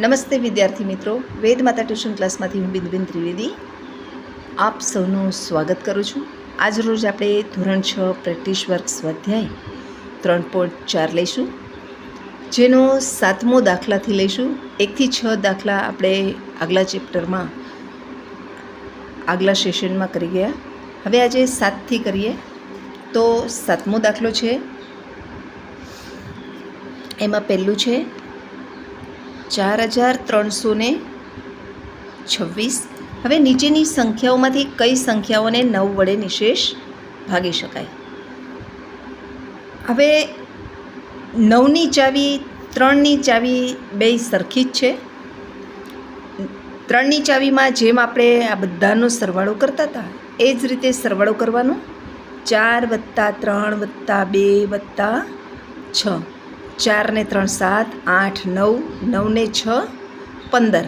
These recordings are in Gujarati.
નમસ્તે વિદ્યાર્થી મિત્રો. વેદ માતા ટ્યુશન ક્લાસમાંથી હું બિંદુબેન ત્રિવેદી આપ સૌનું સ્વાગત કરું છું. આજ રોજ આપણે ધોરણ છ પ્રેક્ટિસ વર્ક સ્વાધ્યાય ત્રણ પોઈન્ટ ચાર લઈશું. જેનો સાતમો દાખલાથી લઈશું. એકથી છ દાખલા આપણે આગલા ચેપ્ટરમાં આગલા સેશનમાં કરી ગયા. હવે આજે સાતથી કરીએ. તો સાતમો દાખલો છે. એમાં પહેલું છે ચાર હજાર ત્રણસો ને છવ્વીસ. હવે નીચેની સંખ્યાઓમાંથી કઈ સંખ્યાઓને નવ વડે નિશેષ ભાગી શકાય? હવે નવની ચાવી, ત્રણની ચાવી બે સરખી જ છે. ત્રણની ચાવીમાં જેમ આપણે આ બધાનો સરવાળો કરતા હતા, એ જ રીતે સરવાળો કરવાનો. ચાર વત્તા ત્રણ વત્તા બે વત્તા છ. ચાર ને ત્રણ સાત, આઠ, નવ નવ ને છ, પંદર.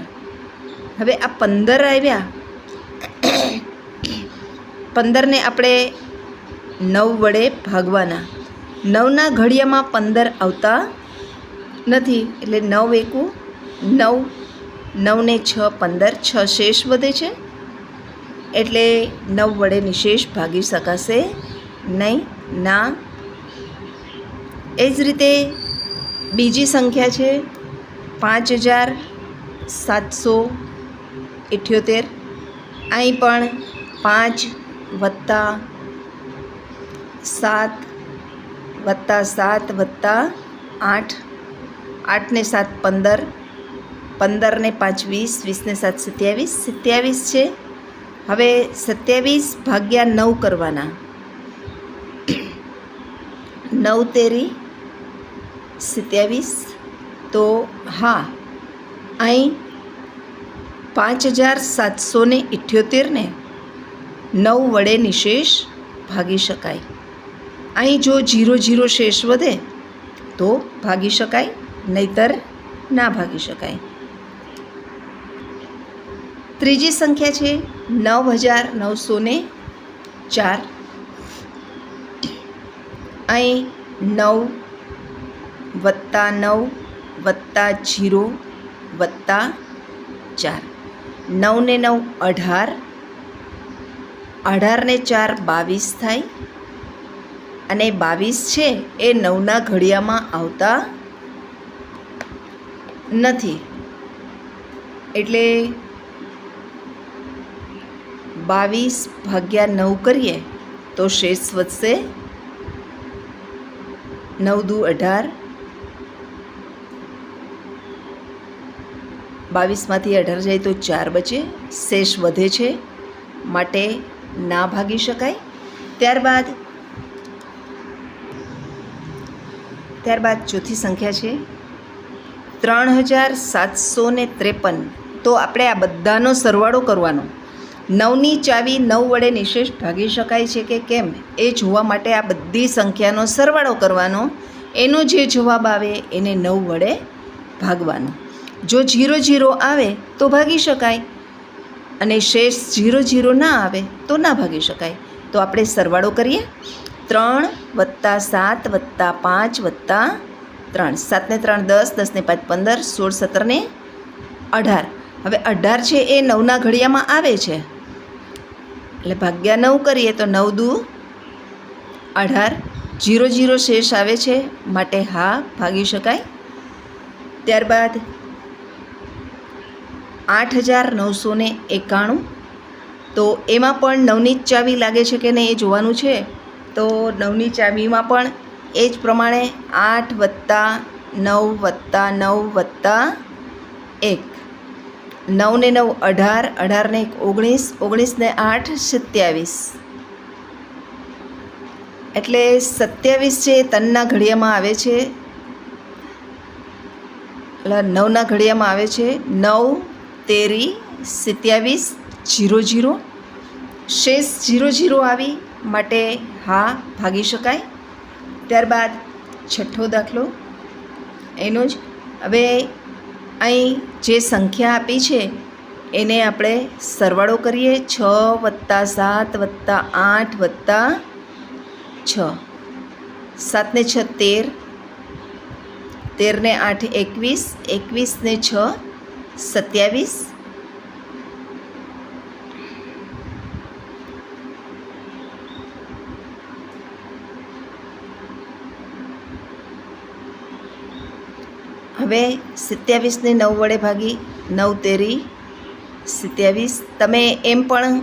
હવે આ પંદર આવ્યા. પંદરને આપણે નવ વડે ભાગવાના. નવના ઘડિયામાં પંદર આવતા નથી. એટલે નવ એકું, નવ નવ ને છ, પંદર. છ શેષ વધે છે. એટલે નવ વડે નિશેષ ભાગી શકાશે નહીં. ના. એ જ રીતે બીજી સંખ્યા છે પાંચ હજાર સાતસો ઇઠ્યોતેર. અહીં પણ પાંચ વત્તા સાત વત્તા સાત વત્તા આઠ. આઠને સાત પંદર. પંદરને પાંચ વીસ. વીસને સાત સત્યાવીસ. સત્યાવીસ છે. હવે સત્યાવીસ ભાગ્યા નવ કરવાના. નવ તેરી સત્યાવીસ, તો હા, અહીં પાંચ હજાર સાતસો ને ઇઠ્યોતેરને નવ વડે નિશેષ ભાગી શકાય. અહીં જો જીરો જીરો શેષ વધે, તો ભાગી શકાય, નહીતર ના ભાગી શકાય. ત્રીજી સંખ્યા છે નવ હજાર નવસો ને ચાર. અહીં નવ વત્તા નવ, વત્તા જીરો, વત્તા ચાર. નવને નવ અઢાર, અઢારને ચાર બાવીસ થાય. અને બાવીસ છે એ નવના ઘડિયામાં આવતા નથી. એટલે બાવીસ ભાગ્યા નવ કરીએ તો શેષ વધશે નવ દુ અઢાર બાવીસમાંથી અઢાર જાય તો ચાર બચે, શેષ વધે છે. માટે ના ભાગી શકાય. ત્યારબાદ ત્યારબાદ ચોથી સંખ્યા છે. ત્રણ હજાર સાતસો ને ત્રેપન. તો આપણે આ બધાનો સરવાળો કરવાનો. નવની ચાવી નવ વડે નિશેષ ભાગી શકાય છે કે કેમ? એ જોવા માટે આ બધી સંખ્યાનો સરવાળો કરવાનો. એનો જે જવાબ આવે એને નવ વડે ભાગવાનો. જો જીરો જીરો આવે તો ભાગી શકાય. અને શેષ જીરો જીરો ના આવે તો ના ભાગી શકાય. તો આપણે સરવાળો કરીએ. ત્રણ વત્તા સાત વત્તા પાંચ વત્તા ત્રણ. સાતને ત્રણ દસ દસને પાંચ પંદર, સોળ સત્તરને અઢાર. હવે અઢાર છે એ નવના ઘડિયામાં આવે છે. એટલે ભાગ્યા નવ કરીએ તો નવ દુ અઢાર. જીરો જીરો શેષ આવે છે, માટે હા, ભાગી શકાય. ત્યારબાદ આઠ હજાર નવસો એકાણું. તો એમાં પણ નવની ચાવી લાગે છે કે નહીં એ જોવાનું છે. તો નવની ચાવીમાં પણ એ જ પ્રમાણે આઠ વત્તા નવ વત્તા નવ વત્તા એક. નવ ને નવ અઢાર અઢાર ને એક ઓગણીસ ઓગણીસ ને આઠ સત્યાવીસ. એટલે સત્યાવીસ છે તનના ઘડિયામાં આવે છે, એટલે નવના ઘડિયામાં આવે છે નવ તેરી સત્યાવીસ જીરો જીરો. શેષ જીરો જીરો આવી માટે હા ભાગી શકાય. ત્યારબાદ છઠ્ઠો દાખલો. એનો જ હવે અહીં જે સંખ્યા આપી છે, એને આપણે સરવાળો કરીએ. છ વત્તા સાત વત્તા આઠ વત્તા છ. સાતને છ તેર. તેરને આઠ એકવીસ. એકવીસને છ. સત્યાવીસ. હવે સિત્યાવીસને નવ વડે ભાગી નવ તેરી. સિત્યાવીસ. તમે એમ પણ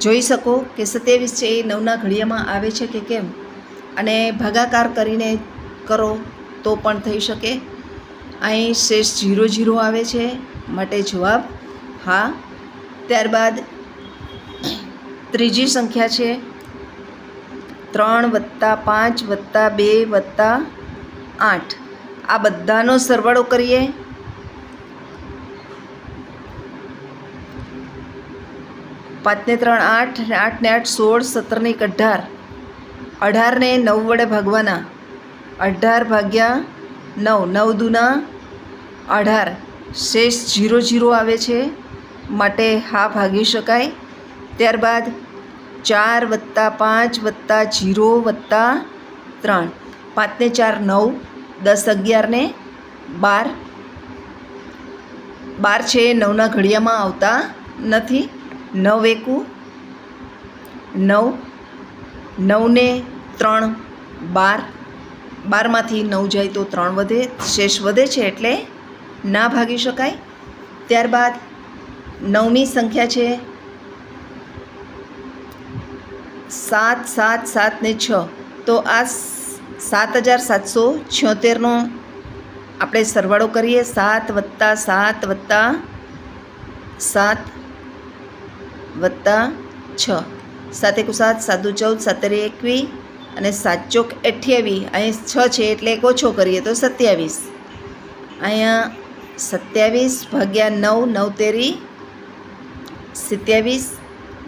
જોઈ શકો કે સત્યાવીસ છે એ નવના ઘડિયામાં આવે છે કે કેમ? અને ભાગાકાર કરીને કરો તો પણ થઈ શકે. અહીં શેષ જીરો જીરો આવે છે. માટે જવાબ હા. ત્યારબાદ ત્રીજી સંખ્યા છે. ત્રણ વત્તા પાંચ વત્તા બે વત્તા આઠ. આ બધાનો સરવાળો કરીએ. પાંચને ત્રણ આઠ આઠને આઠ સોળ, સત્તરને એક અઢાર. અઢારને નવ વડે ભાગવાના. અઢાર ભાગ્યા નવ નવ દૂના અઢાર. શેષ જીરો જીરો આવે છે. માટે હા ભાગી શકાય. ત્યારબાદ ચાર વત્તા પાંચ વત્તા જીરો વત્તા ત્રણ. પાંચને ચાર નવ, દસ અગિયારને બાર. બાર છે એ નવના ઘડિયામાં આવતા નથી. નવ એકું. નવ. નવને ત્રણ, બાર. બારમાંથી નવ જાય તો ત્રણ વધે, શેષ વધે છે એટલે ના ભાગી શકાય? ત્યારબાદ નવમી સંખ્યા છે. સાત સાત સાત ને છ. તો આ સાત હજાર સાતસો છોતેરનો આપણે સરવાળો કરીએ. સાત વત્તા સાત વત્તા સાત વત્તા છ. સાત એકુ સાત સાત દુ ચૌદ સત્તરે એકવીસ અને સાત ચોક અઠ્યાવીસ અહીં છ છે એટલે એક ઓછો કરીએ તો સત્યાવીસ. અહીંયા સત્યાવીસ ભાગ્યા નવ નવ તેરી, સત્યાવીસ.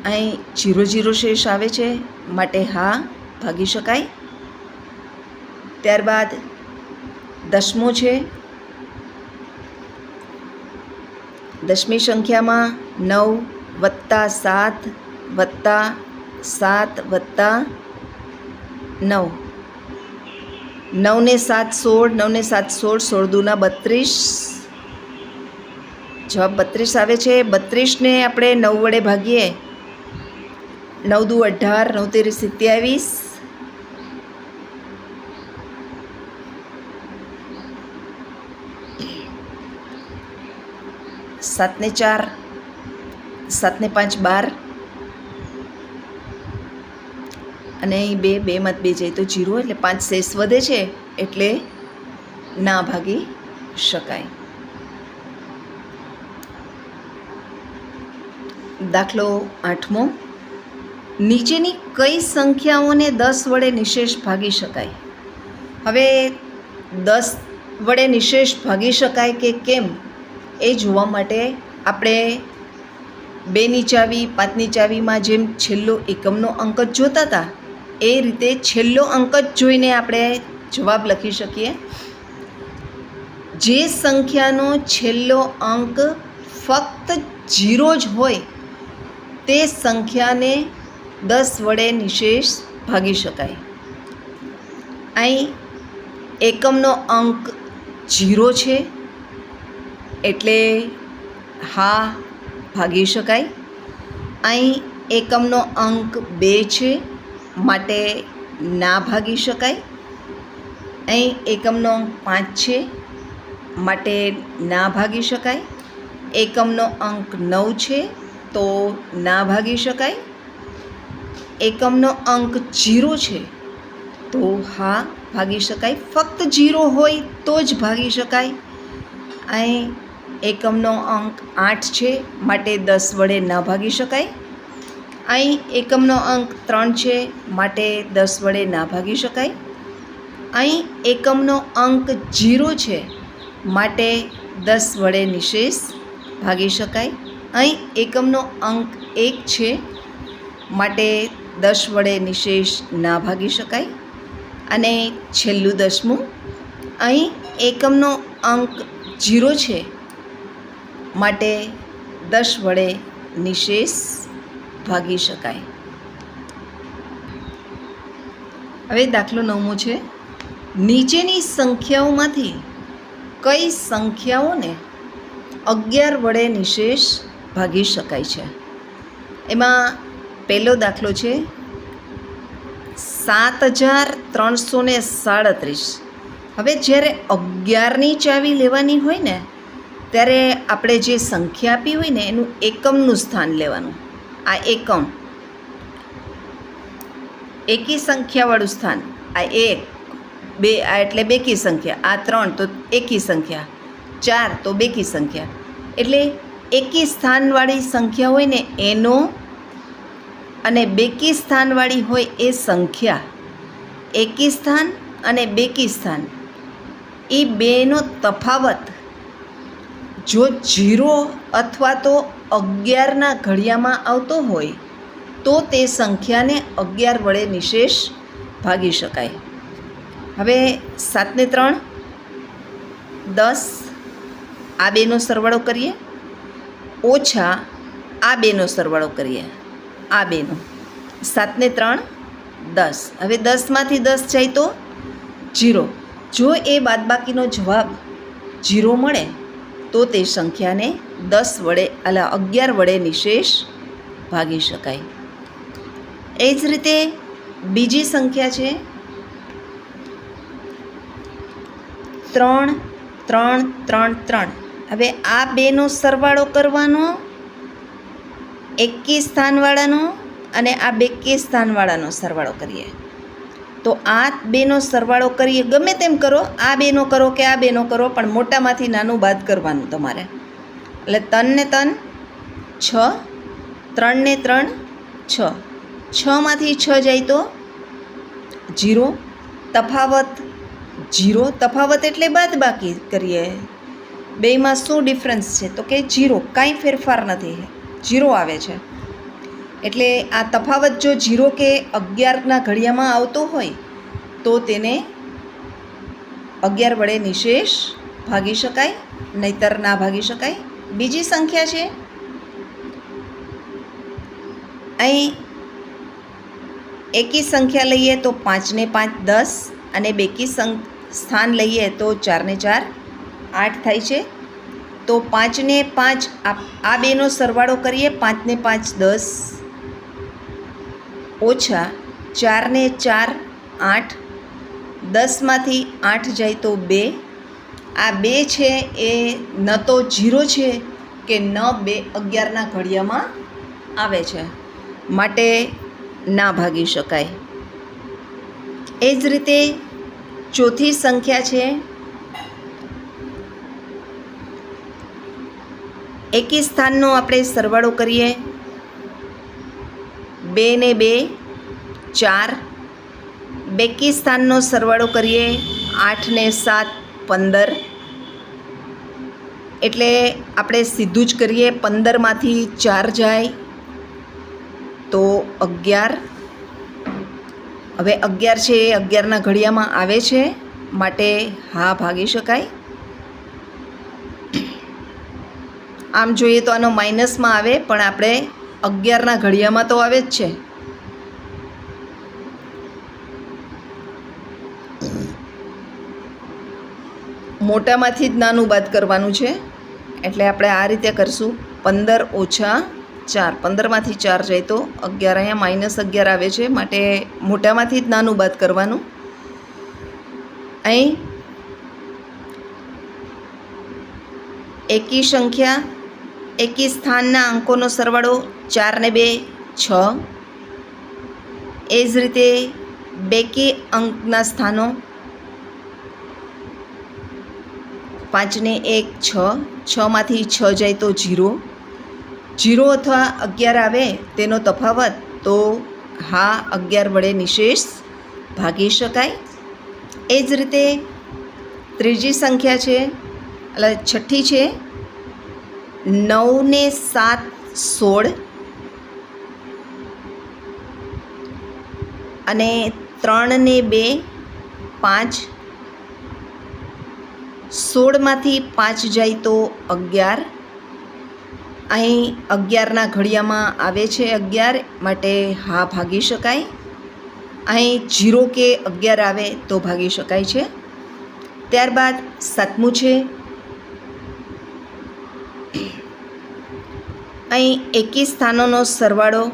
અહીં જીરો જીરો શેષ આવે છે. માટે હા, ભાગી શકાય. ત્યારબાદ દસમો છે. દસમી સંખ્યામાં નવ વત્તા સાત વત્તા સાત વત્તા નવ. નવને સાત સોળ, નવને સાત સોળ સોળ દૂના બત્રીસ. જવાબ બત્રીસ આવે છે. બત્રીસને આપણે નવ વડે ભાગીએ. નવ દુ અઢાર, નવ તેરી સત્યાવીસ. સાતને ચાર, સાતને પાંચ બાર. અને અહીં બે બેમાં બે જાય તો જીરો એટલે પાંચ શેષ વધે છે એટલે ના ભાગી શકાય. દાખલો આઠમો. નીચેની કઈ સંખ્યાઓને દસ વડે નિશેષ ભાગી શકાય? હવે દસ વડે નિશેષ ભાગી શકાય કે કેમ? એ જોવા માટે આપણે બેની ચાવી, પાંચની ચાવીમાં જેમ છેલ્લો એકમનો અંક જ જોતા હતા, એ રીતે છેલ્લો અંક જ જોઈને આપણે જવાબ લખી શકીએ. જે સંખ્યાનો છેલ્લો અંક ફક્ત જીરો જ હોય તે સંખ્યાને દસ વડે નિશેષ ભાગી શકાય. અહીં એકમનો અંક જીરો છે, એટલે હા ભાગી શકાય. અહીં એકમનો અંક બે છે, માટે ના ભાગી શકાય. અહીં એકમનો અંક પાંચ છે, માટે ના ભાગી શકાય. એકમનો અંક નવ છે તો ના ભાગી શકાય? એકમનો અંક જીરો છે, તો હા ભાગી શકાય. ફક્ત જીરો હોય તો જ ભાગી શકાય. અહીં એકમનો અંક આઠ છે, માટે દસ વડે ન ભાગી શકાય. અહીં એકમનો અંક ત્રણ છે, માટે દસ વડે ના ભાગી શકાય. અહીં એકમનો અંક જીરો છે, માટે દસ વડે નિશેષ ભાગી શકાય. અહીં એકમનો અંક એક છે. માટે દસ વડે નિશેષ ના ભાગી શકાય. અને છેલ્લું દસમું, અહીં એકમનો અંક જીરો છે. માટે દસ વડે નિશેષ ભાગી શકાય. હવે દાખલો નવમો છે. નીચેની સંખ્યાઓમાંથી કઈ સંખ્યાઓને અગિયાર વડે નિશેષ ભાગી શકાય છે. એમાં પહેલો દાખલો છે સાત હજાર ત્રણસો ને સાડત્રીસ. હવે જ્યારે અગિયારની ચાવી લેવાની હોય ને, ત્યારે આપણે જે સંખ્યા આપી હોય ને, એનું એકમનું સ્થાન લેવાનું. આ એકમ. એકી સંખ્યાવાળું સ્થાન. આ એક, બે, આ એટલે બેકી સંખ્યા. આ ત્રણ તો એકી સંખ્યા. ચાર તો બેકી સંખ્યા. એટલે એકી સ્થાનવાળી સંખ્યા હોય ને એનો અને બેકી સ્થાનવાળી હોય એ સંખ્યા. એકી સ્થાન અને બેકી સ્થાન. એ બેનો તફાવત. જો જીરો અથવા તો અગિયારના ઘડિયામાં આવતો હોય, તો તે સંખ્યાને અગિયાર વડે નિશેષ ભાગી શકાય. હવે સાતને ત્રણ, દસ, આ બેનો સરવાળો કરીએ. ઓછા આ બેનો સરવાળો કરીએ. આ બેનો. સાતને ત્રણ, દસ. હવે દસમાંથી દસ જાય તો જીરો. જો એ બાદબાકીનો જવાબ જીરો મળે, તો તે સંખ્યાને દસ વડે, અલા અગિયાર વડે નિશેષ ભાગી શકાય. એ જ રીતે બીજી સંખ્યા છે. ત્રણ ત્રણ ત્રણ ત્રણ. હવે આ બેનો સરવાળો કરવાનો, એકી સ્થાનવાળાનો અને આ બેકી સ્થાનવાળાનો સરવાળો કરીએ. તો આ બેનો સરવાળો કરીએ, ગમે તેમ કરો, આ બેનો કરો કે આ બેનો કરો, પણ મોટામાંથી નાનું બાદ કરવાનું તમારે. એટલે તન ને તન છ, ત્રણને ત્રણ, છ. છમાંથી છ જાય તો જીરો, તફાવત જીરો, તફાવત એટલે બાદ બાકી કરીએ. બેમાં શું ડિફરન્સ છે? તો કે જીરો કાંઈ ફેરફાર નથી. જીરો આવે છે. એટલે આ તફાવત જો જીરો કે અગિયારના ઘડિયામાં આવતો હોય, તો તેને અગિયાર વડે નિશેષ ભાગી શકાય, નહીતર ના ભાગી શકાય. બીજી સંખ્યા છે. અહીં એકી સંખ્યા લઈએ તો પાંચને પાંચ દસ અને બેકી સ્થાન લઈએ તો ચારને ચાર આઠ થાય છે. તો પાંચને પાંચ આ બેનો સરવાળો કરીએ. પાંચને પાંચ દસ. ઓછા ચારને ચાર આઠ. દસમાંથી આઠ જાય તો બે. આ બે છે એ ન તો જીરો છે કે ન બે અગિયારના ઘડિયામાં આવે છે. માટે ના ભાગી શકાય. એ જ રીતે ચોથી સંખ્યા છે એકી સ્થાનનો આપણે સરવાળો કરીએ. બે ને બે, ચાર. બેકી સ્થાનનો સરવાળો કરીએ આઠ ને સાત, પંદર. એટલે આપણે સીધું જ કરીએ, પંદરમાંથી ચાર જાય તો અગિયાર. હવે અગિયાર છે, એ અગિયારના ઘડિયામાં આવે છે, માટે હા ભાગી શકાય. આમ જોઈએ તો આનો માઇનસમાં આવે, પણ આપણે અગિયારના ઘડિયામાં તો આવે જ છે. મોટામાંથી જ નાનું બાદ કરવાનું છે. એટલે આપણે આ રીતે કરશું. પંદર ઓછા ચાર. પંદરમાંથી ચાર જાય તો અગિયાર અહીંયા માઇનસ અગિયાર આવે છે, માટે મોટામાંથી જ નાનું બાદ કરવાનું. અહીં એકી સંખ્યા એકી સ્થાનના અંકોનો સરવાળો ચાર ને બે, છ. એ જ રીતે બેકી અંકના સ્થાનો પાંચને એક, છ. છમાંથી છ જાય તો જીરો. જીરો અથવા અગિયાર આવે તેનો તફાવત તો હા, અગિયાર વડે નિશેષ ભાગી શકાય. એ જ રીતે ત્રીજી સંખ્યા છે, એટલે છઠ્ઠી છે. નવ ને સાત સોળ. અને ત્રણ ને બે પાંચ. સોળમાંથી પાંચ જાય તો અગિયાર. અહીં અગિયારના ઘડિયામાં આવે છે અગિયાર માટે હા ભાગી શકાય. અહીં જીરો કે અગિયાર આવે તો ભાગી શકાય છે. ત્યારબાદ સાતમું છે. અહીં એકી સ્થાનોનો સરવાળો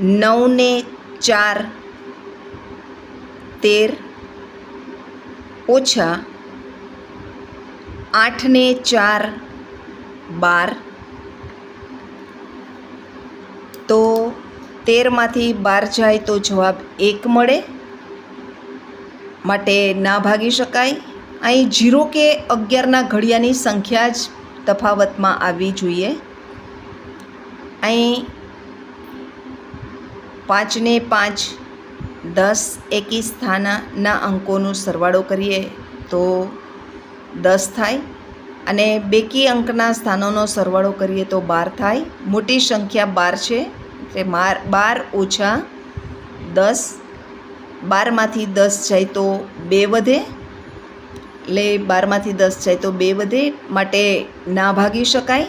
નવને ચાર તેર ઓછા આઠને ચાર બાર. તો તેરમાંથી બાર જાય તો જવાબ એક મળે. માટે ના ભાગી શકાય. અહીં જીરો કે અગિયારના ઘડિયાની સંખ્યા જ તફાવતમાં આવવી જોઈએ. અહીં પાંચને પાંચ, દસ એકી થાનાના અંકોનો સરવાળો કરીએ તો દસ થાય અને બેકી અંકના સ્થાનોનો સરવાળો કરીએ તો બાર થાય. મોટી સંખ્યા બાર છે, એટલે બાર બાર ઓછા દસ, બારમાંથી દસ જાય તો બે વધે. એટલે બારમાંથી દસ જાય તો બે વધે, માટે ના ભાગી શકાય.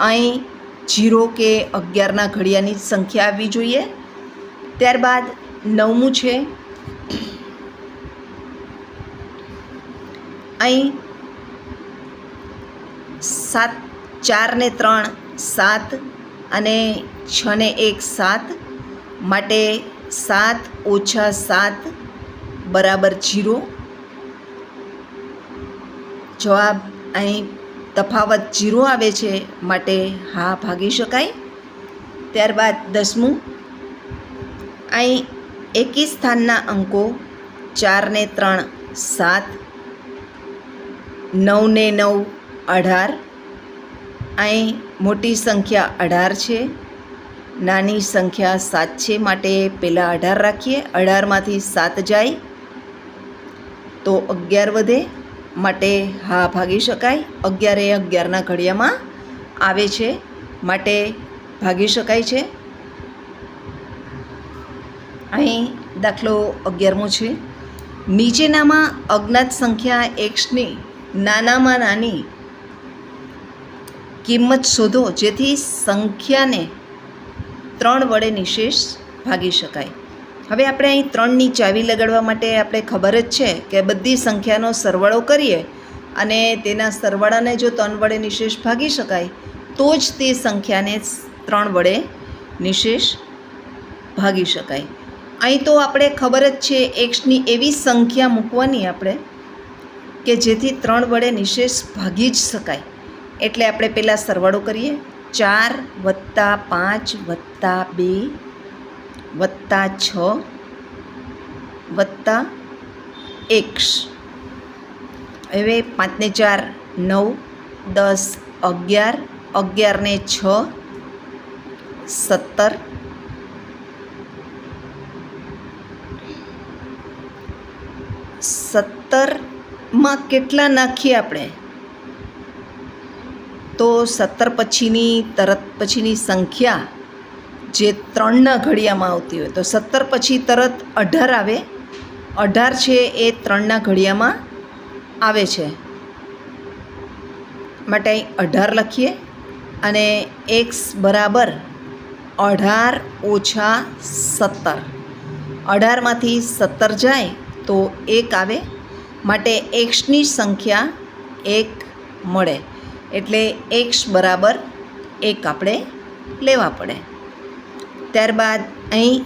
અહીં જીરો કે અગિયારના ઘડિયાની સંખ્યા આવવી જોઈએ. ત્યારબાદ નવમું છે. અહીં સાત ચાર ને ત્રણ, સાત અને છ ને એક, સાત માટે સાત ઓછા સાત બરાબર જીરો. જવાબ અહીં તફાવત જીરો આવે છે માટે હા ભાગી શકાય. ત્યારબાદ દસમું, અહીં એકી સ્થાનના અંકો ચારને ત્રણ, સાત નવને નવ, અઢાર. અહીં મોટી સંખ્યા અઢાર છે. નાની સંખ્યા સાત છે માટે પહેલાં અઢાર રાખીએ. અઢારમાંથી સાત જાય તો અગિયાર વધે. માટે હા ભાગી શકાય. અગિયારે અગિયારના ઘડિયામાં આવે છે. માટે ભાગી શકાય છે. અહીં દાખલો અગિયારમો છે. નીચેનામાં અજ્ઞાત સંખ્યા એક્સની નાનામાં નાની કિંમત શોધો જેથી સંખ્યાને ત્રણ વડે નિશેષ ભાગી શકાય. હવે આપણે અહીં ત્રણની ચાવી લગાડવા માટે આપણે ખબર જ છે કે બધી સંખ્યાનો સરવાળો કરીએ અને તેના સરવાળાને જો ત્રણ વડે નિશેષ ભાગી શકાય, તો જ તે સંખ્યાને ત્રણ વડે નિશેષ ભાગી શકાય. અહીં તો આપણે ખબર જ છે એક્સની એવી સંખ્યા મૂકવાની આપણે કે જેથી ત્રણ વડે નિશેષ ભાગી જ શકાય. એટલે આપણે પહેલાં સરવાળો કરીએ. ચાર વત્તા પાંચ વત્તા બે વત્તા છ, વત્તા એકસ. હવે પાંચને ચાર, નવ, દસ, અગિયાર, અગિયારને છ, સત્તર. સત્તરમાં કેટલા નાખીએ આપણે? તો સત્તર પછીની, તરત પછીની સંખ્યા જે ત્રણના ઘડિયામાં આવતી હોય, તો સત્તર પછી તરત અઢાર આવે. અઢાર છે એ ત્રણના ઘડિયામાં આવે છે. માટે અઢાર લખીએ અને એક્સ બરાબર અઢાર ઓછા સત્તર. અઢારમાંથી સત્તર જાય તો એક આવે. માટે એક્સની સંખ્યા એક મળે. એટલે એક્સ બરાબર એક આપણે લેવા પડે. ત્યારબાદ અહીં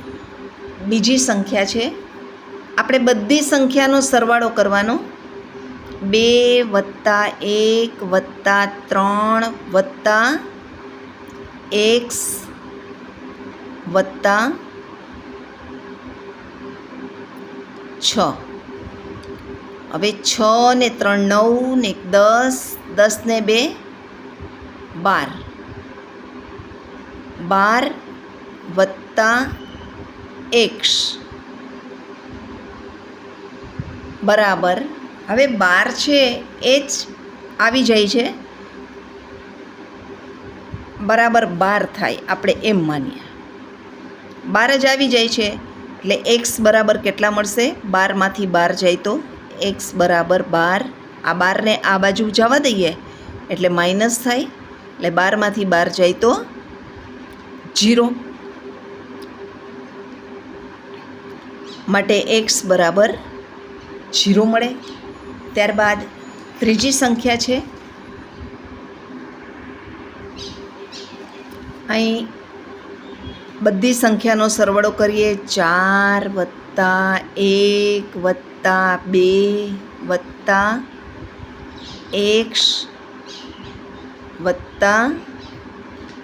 બીજી સંખ્યા છે. આપણે બધી સંખ્યાનો સરવાળો કરવાનો. બે વત્તા એક વત્તા ત્રણ વત્તા એક્સ વત્તા છ. હવે છ ને ત્રણ નવ ને દસ દસ ને બે, બાર. બાર વત્તા એક્સ. બરાબર. હવે બાર છે, એ જ આવી જાય છે. બરાબર બાર થાય, આપણે એમ માનીએ. બાર જ આવી જાય છે, એટલે એક્સ બરાબર કેટલા મળશે? બારમાંથી બાર જાય તો એક્સ બરાબર બાર. આ બારને આ બાજુ જવા દઈએ, એટલે માઇનસ થાય. એટલે બારમાંથી બાર જાય તો જીરો. માટે એક્સ બરાબર જીરો મળે. ત્યારબાદ ત્રીજી સંખ્યા છે. અહીં બધી સંખ્યાનો સરવાળો કરીએ. ચાર વત્તા એક વત્તા બે વત્તા એક્સ વત્તા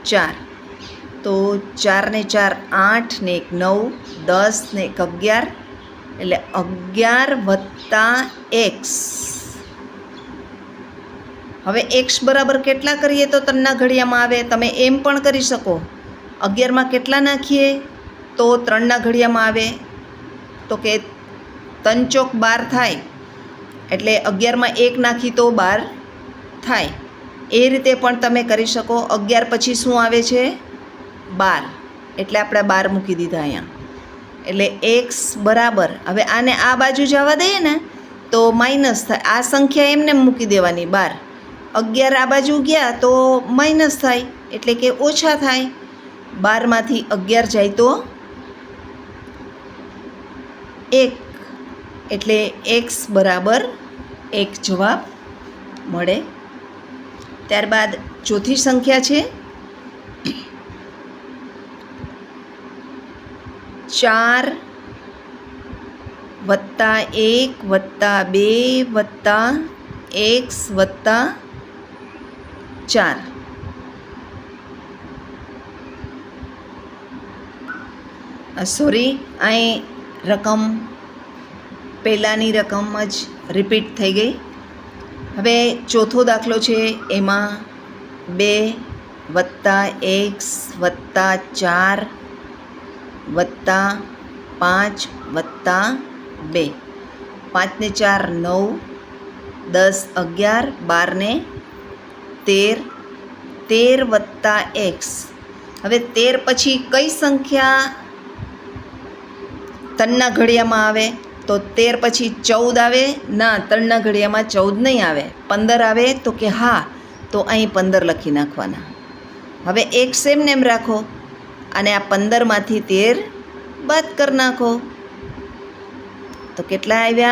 ચાર. તો ચારને ચાર આઠ ને એક નવ દસ ને એક અગિયાર, એટલે અગિયાર વત્તા એક્સ. હવે એક્સ બરાબર કેટલા કરીએ તો ત્રણના ઘડિયામાં આવે? તમે એમ પણ કરી શકો. અગિયારમાં કેટલા નાખીએ તો ત્રણના ઘડિયામાં આવે? તો કે ત્રણ ચોક બાર થાય. એટલે અગિયારમાં એક નાખી તો બાર થાય. એ રીતે પણ તમે કરી શકો. અગિયાર પછી શું આવે છે? બાર. એટલે આપણે બાર મૂકી દીધા અહીંયા. એટલે એક્સ બરાબર. હવે આને આ બાજુ જવા દઈએ ને, તો માઇનસ થાય. આ સંખ્યા એમને મૂકી દેવાની, બાર. અગિયાર આ બાજુ ગયા તો માઇનસ થાય. એટલે કે ઓછા થાય. બારમાંથી અગિયાર જાય તો એક. એટલે એક્સ બરાબર એક જવાબ મળે. ત્યારબાદ ચોથી સંખ્યા છે. ચાર વત્તા એક વત્તા બે વત્તા એક્સ વત્તા ચાર. સોરી અહીં રકમ, પહેલાંની રકમ જ રિપીટ થઈ ગઈ. હવે ચોથો દાખલો છે એમાં બે વત્તા એક્સ વત્તા ચાર વત્તા પાંચ વત્તા બે. પાંચને ચાર નવ, દસ અગિયાર, બારને તેર તેર વત્તા એક્સ. હવે તેર પછી કઈ સંખ્યા તનના ઘડિયામાં આવે? તો તેર પછી ચૌદ આવે. ના તણના ઘડિયામાં ચૌદ નહીં આવે. પંદર આવે તો કે હા, તો અહીં પંદર લખી નાખવાના. હવે એક સેમ નેમ રાખો. અને આ પંદરમાંથી તેર બાદ કરી નાખો. તો કેટલા આવ્યા?